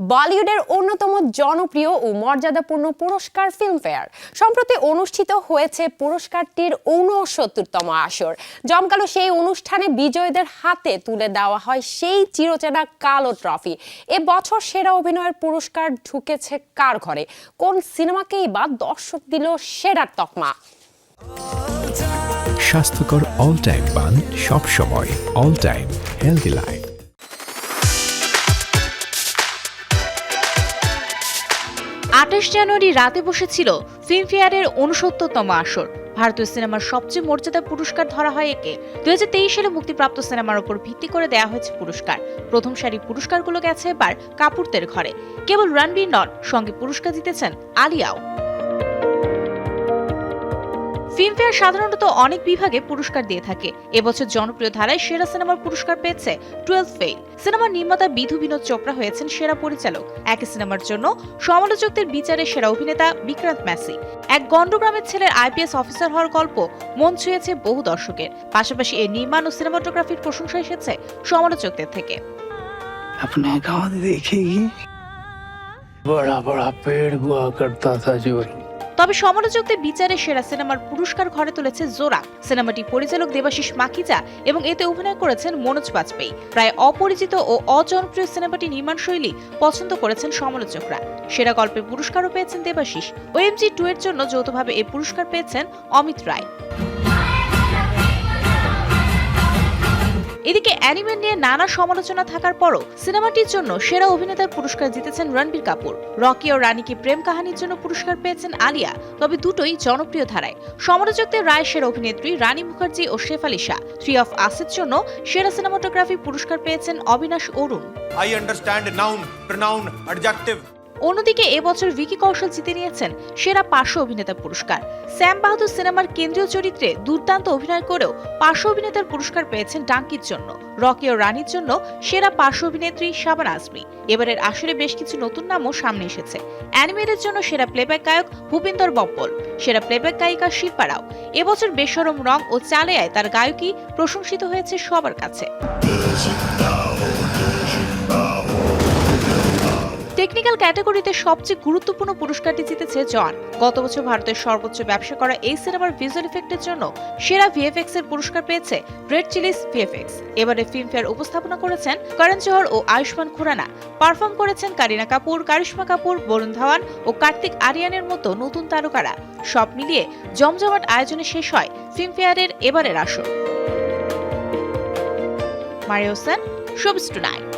বলিউডের অন্যতম জনপ্রিয় ও মর্যাদাপূর্ণ পুরস্কার ফিল্মফেয়ার। সম্প্রতি অনুষ্ঠিত হয়েছে পুরস্কারটির ঊনসত্তরতম আসর। জমকালো সেই অনুষ্ঠানে বিজয়ীদের হাতে তুলে দেওয়া হয় সেই চিরচেনা কালো ট্রফি। এ বছর সেরা অভিনয়ের পুরস্কার ঢুকেছে কার ঘরে? কোন সিনেমাকেই বা দর্শক দিল সেরার তকমা? স্বাস্থ্যকর অল টাইম পান সব সময় অল টাইম হেলদি লাইফ আঠাশ জানুয়ারি রাতে বসেছিল ফিল্মফেয়ারের উনসত্তরতম আসর। ভারতীয় সিনেমার সবচেয়ে মর্যাদা পুরস্কার ধরা হয় একে। দুই হাজার তেইশ সালে মুক্তিপ্রাপ্ত সিনেমার উপর ভিত্তি করে দেওয়া হয়েছে পুরস্কার। প্রথম সারি পুরস্কারগুলো গেছে এবার কাপুরদের ঘরে। কেবল রণবীর নন, সঙ্গে পুরস্কার জিতেছেন আলিয়াও। ফিল্মফেয়ার সাধারণত অনেক বিভাগে পুরস্কার দিয়ে থাকে। এবছর জনপ্রিয় ধারায় সেরা সিনেমার পুরস্কার পেয়েছে টুয়েলভ ফেইল সিনেমার নির্মাতা বিধু বিনোদ চোপড়া হয়েছেন সেরা পরিচালক। একই সিনেমার জন্য সমালোচকদের বিচারে সেরা অভিনেতা বিক্রান্ত ম্যাসি। এক গণ্ডগ্রামের ছেলের আইপিএস অফিসার হওয়ার গল্প মন ছুঁয়েছে বহু দর্শকের। পাশাপাশি এর নির্মাণ ও সিনেমাটোগ্রাফির প্রশংসা এসেছে সমালোচকদের থেকে। বড়া বড়া পেড় হুয়া করতা থা তবে সমালোচকদের বিচারে সেরা সিনেমার পুরস্কার ঘরে তুলেছে জোরা সিনেমাটি পরিচালক দেবাশিস মাকিজা এবং এতে অভিনয় করেছেন মনোজ বাজপেয়ী। প্রায় অপরিচিত ও অজনপ্রিয় সিনেমাটি নির্মাণ শৈলী পছন্দ করেছেন সমালোচকরা। সেরা গল্পের পুরস্কারও পেয়েছেন দেবাশিস। ওএমজি টু এর জন্য যৌথভাবে এই পুরস্কার পেয়েছেন অমিত রায়। এদিকে অ্যানিমে নিয়ে নানা সমালোচনা থাকার পরও সিনেমাটির জন্য সেরা অভিনেতার পুরস্কার জিতেছেন রণবীর কাপুর। রকি ও রানীকে প্রেম কাহিনীর জন্য পুরস্কার পেয়েছেন আলিয়া তবে দুটোই জনপ্রিয় ধারায়। সমালোচকদের রায় সেরা অভিনেত্রী রানী মুখার্জি ও শেফালি শাহ। থ্রি অফ আসের জন্য সেরা সিনেমাটোগ্রাফি পুরস্কার পেয়েছেন অবিনাশ অরুণ। Understand noun, pronoun, adjective. অন্যদিকে এবছর ভিকি কৌশল জিতে নিয়েছেন সেরা পার্শ্ব অভিনেতা পুরস্কার। স্যাম বাহাদুর সিনেমার কেন্দ্রীয় চরিত্রে দুর্দান্ত অভিনয় করেও পার্শ্ব অভিনেতার পুরস্কার পেয়েছেন ডাঙ্কির জন্য, রকি ও রানীর জন্য সেরা পার্শ্ব অভিনেত্রী শাবান আজমি। এবারের আসরে বেশ কিছু নতুন নামও সামনে এসেছে। অ্যানিমেটের জন্য সেরা প্লেব্যাক গায়ক ভূপিন্দর বপ্পল, সেরা প্লেব্যাক গায়িকা শিল্পা রাও। এবছর বেসরম রং ও চালেয়ায় তার গায়কী প্রশংসিত হয়েছে সবার কাছে। টেকনিক্যাল ক্যাটাগরিতে সবচেয়ে গুরুত্বপূর্ণ পুরস্কারটি জিতেছে জন। গত বছর ভারতের সর্বোচ্চ ব্যবসা করা এই সিনেমার ভিজুয়াল ইফেক্টের জন্য সেরা ভিএফএক্স এর পুরস্কার পেয়েছে রেড চিলিস ভিএফএক্স এবারে ফিল্মফেয়ার উপস্থাপনা করেছেন করণ জোহর ও আয়ুষ্মান খুরানা। পারফর্ম করেছেন কারিনা কাপুর, কারিশ্মা কাপুর, বরুণ ধাওয়ান ও কার্তিক আরিয়ানের মতো নতুন তারকারা। সব মিলিয়ে জমজমাট আয়োজনে শেষ হয় ফিল্মফেয়ারের এবারের আসর। Mario Sen showbiz tonight